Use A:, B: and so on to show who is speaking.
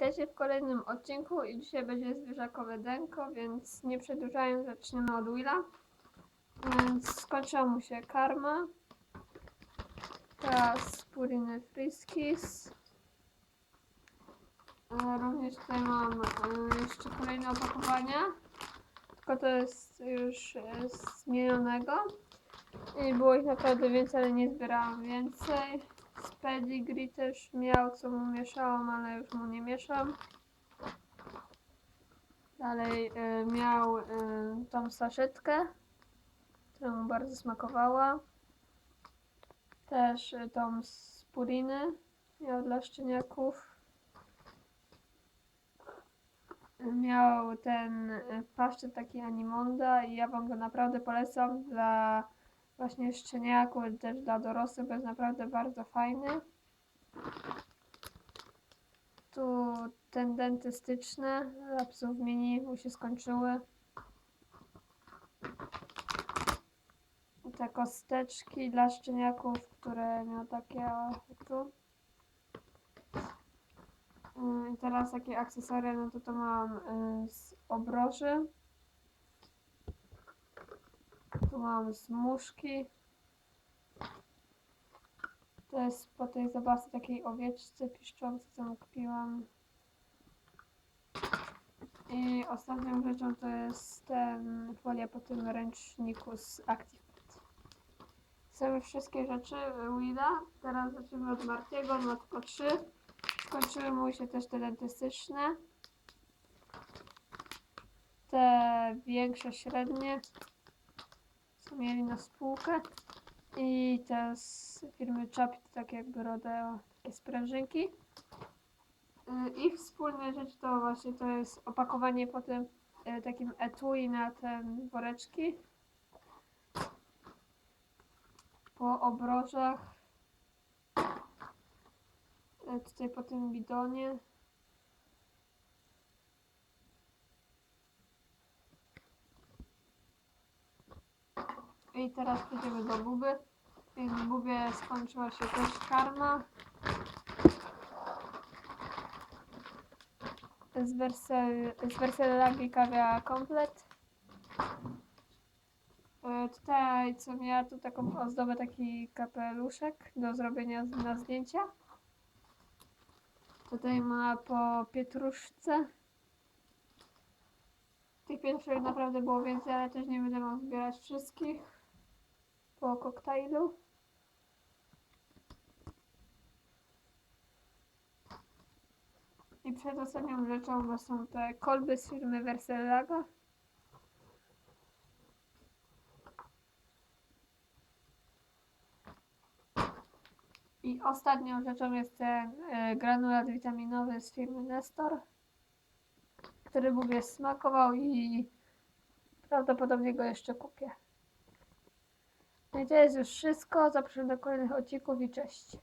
A: Witajcie w kolejnym odcinku i dzisiaj będzie zwierzakowe denko, więc nie przedłużając zaczniemy od Willa. Więc skończyła mu się karma. Teraz Puriny Friskis. E, Również tutaj mam e, jeszcze kolejne opakowania. Tylko to jest już e, z minionego. I było ich naprawdę więcej, ale nie zbierałam więcej. Z pedigree też miał, co mu mieszałam, ale już mu nie mieszam. Dalej y, miał y, tą saszetkę, która mu bardzo smakowała. Też y, tą z puriny miał dla szczeniaków. Miał ten y, paszczet taki Animonda i ja wam go naprawdę polecam dla właśnie szczeniaków, też dla dorosłych, bo jest naprawdę bardzo fajny. Tu ten dentystyczny, dla psów mini mu się skończyły. Te kosteczki dla szczeniaków, które miał takie tu. Yy, I teraz takie akcesoria, no to to mam yy, z obroży. Mam zmuszki. To jest po tej zabawce takiej owieczce piszczącej, co kupiłam. I ostatnią rzeczą to jest ten folia po tym ręczniku z ActivePet. Są wszystkie rzeczy Willa. Teraz zaczniemy od Martiego, on ma tylko trzy. Skończyły mu się też te dentystyczne. Te większe, średnie mieli na spółkę i te z firmy Chapi, to tak jakby Rodeo, takie sprężynki. Ich wspólna rzecz to właśnie to jest opakowanie po tym y, takim etui na te woreczki. Po obrożach. Y, Tutaj po tym bidonie. I teraz przejdziemy do Buby. I w Bubie skończyła się też karma. Z, wersel, z kawia komplet. E, Tutaj co miała tu taką ozdobę, taki kapeluszek do zrobienia na zdjęcia. Tutaj ma po pietruszce. Tych pietruszek naprawdę było więcej, ale też nie będę wam zbierać wszystkich po koktajlu. I przedostatnią rzeczą są te kolby z firmy Versellaga. I ostatnią rzeczą jest ten e, granulat witaminowy z firmy Nestor, który Bubie smakował i prawdopodobnie go jeszcze kupię. No i to jest już wszystko. Zapraszam do kolejnych odcinków i cześć.